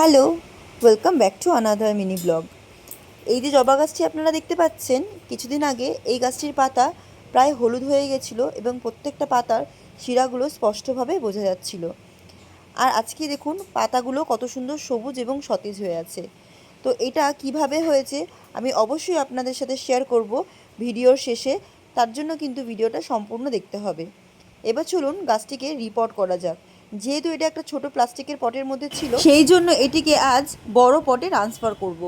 Hello welcome back to another mini blog এই যে জবা গাছটি আপনারা দেখতে পাচ্ছেন, কিছুদিন আগে এই গাছটির পাতা প্রায় হলুদ হয়ে গেছিল এবং প্রত্যেকটা পাতার শিরাগুলো স্পষ্টভাবে বোঝা যাচ্ছিল। আর আজকে দেখুন, পাতাগুলো কত সুন্দর সবুজ এবং সতেজ হয়ে আছে। তো এটা কীভাবে হয়েছে, আমি অবশ্যই আপনাদের সাথে শেয়ার করব ভিডিওর শেষে, তার জন্য কিন্তু ভিডিওটা সম্পূর্ণ দেখতে হবে। এবার চলুন গাছটিকে রিপোর্ট করা যাক। যেহেতু এটা একটা ছোট প্লাস্টিকের পটের মধ্যে ছিল সেই জন্য এটিকে আজ বড় পটে ট্রান্সফার করব।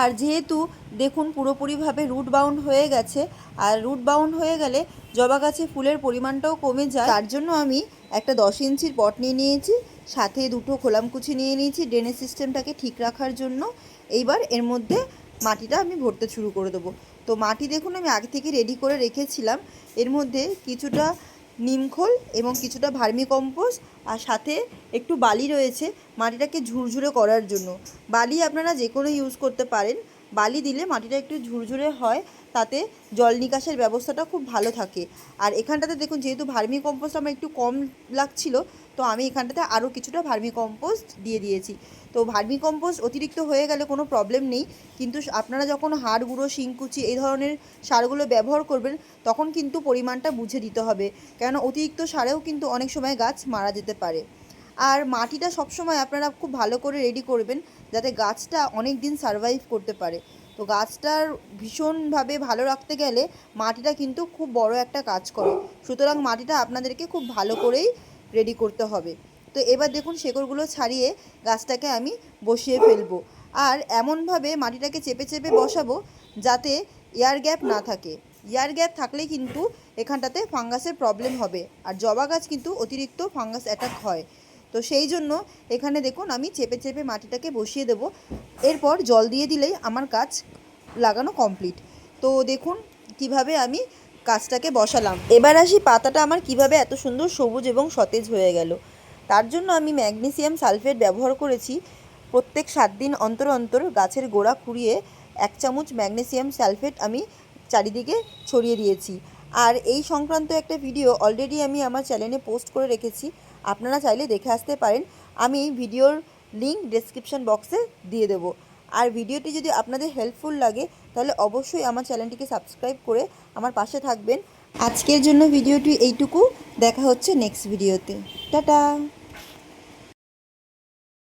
আর যেহেতু দেখুন পুরোপুরিভাবে রুট বাউন্ড হয়ে গেছে আর রুট বাউন্ড হয়ে গেলে জবা গাছে ফুলের পরিমাণটাও কমে যায়। তার জন্য আমি একটা দশ ইঞ্চির পট নিয়ে নিয়েছি সাথে দুটো খোলামকুচি নিয়ে নিয়েছি ড্রেনেজ সিস্টেমটাকে ঠিক রাখার জন্য। এইবার এর মধ্যে মাটিটা আমি ভরতে শুরু করে দেবো। তো মাটি দেখুন আমি আগে থেকে রেডি করে রেখেছিলাম। এর মধ্যে কিছুটা নিমখোল এবং কিছুটা ভার্মি কম্পোস্ট আর সাথে একটু বালি রয়েছে মাটিটাকে ঝুরঝুরে করার জন্য। বালি আপনারা যে কোনো ইউজ করতে পারেন। বালি দিলে মাটিটা একটু ঝুরঝুরে হয়, তাতে জল নিকাশের ব্যবস্থাটা খুব ভালো থাকে। আর এখানটাতে দেখুন, যেহেতু ভার্মি কম্পোস্ট আমার একটু কম লাগছিল, তো আমি এখানটাতে আরও কিছুটা ভার্মি কম্পোস্ট দিয়ে দিয়েছি। তো ভার্মি কম্পোস্ট অতিরিক্ত হয়ে গেলে কোনো প্রবলেম নেই, কিন্তু আপনারা যখন হাড় গুঁড়ো, শিংকুচি এই ধরনের সারগুলো ব্যবহার করবেন, তখন কিন্তু পরিমাণটা বুঝে দিতে হবে। কেন, অতিরিক্ত সারেও কিন্তু অনেক সময় গাছ মারা যেতে পারে। আর মাটিটা সবসময় আপনারা খুব ভালো করে রেডি করবেন, যাতে গাছটা অনেক দিন সারভাইভ করতে পারে। তো গাছটার ভীষণভাবে ভালো রাখতে গেলে মাটিটা কিন্তু খুব বড় একটা কাজ করে। সুতরাং মাটিটা আপনাদেরকে খুব ভালো করেই রেডি করতে হবে। তো এবার দেখুন শেকড়গুলো ছাড়িয়ে গাছটাকে আমি বসিয়ে ফেলব। আর এমনভাবে মাটিটাকে চেপে চেপে বসাবো যাতে এয়ার গ্যাপ না থাকে। এয়ার গ্যাপ থাকলে কিন্তু এখানটাতে ফাঙ্গাসের প্রবলেম হবে। আর জবা গাছ কিন্তু অতিরিক্ত ফাঙ্গাস অ্যাটাক হয়। তো সেই জন্য এখানে দেখুন আমি চেপে চেপে মাটিটাকে বসিয়ে দেবো। এরপর জল দিয়ে দিলেই আমার গাছ লাগানো কমপ্লিট। তো দেখুন কীভাবে আমি গাছটাকে বসালাম। এবার আসি পাতাটা আমার কীভাবে এত সুন্দর সবুজ এবং সতেজ হয়ে গেল। তার জন্য আমি ম্যাগনেসিয়াম সালফেট ব্যবহার করেছি প্রত্যেক সাত দিন অন্তর অন্তর গাছের গোড়া খুঁড়িয়ে এক চামচ ম্যাগনেসিয়াম সালফেট আমি চারিদিকে ছড়িয়ে দিয়েছি। আর এই সংক্রান্ত একটা ভিডিও অলরেডি আমি আমার চ্যানেলে পোস্ট করে রেখেছি। আপনারা চাইলে দেখে আসতে পারেন। আমি ভিডিওর লিঙ্ক ডেসক্রিপশন বক্সে দিয়ে দেব। আর ভিডিওটি যদি আপনাদের হেল্পফুল লাগে, তাহলে অবশ্যই আমার চ্যানেলটিকে সাবস্ক্রাইব করে আমার পাশে থাকবেন। আজকের জন্য ভিডিওটি এইটুকু। দেখা হচ্ছে নেক্সট ভিডিওতে টাটা!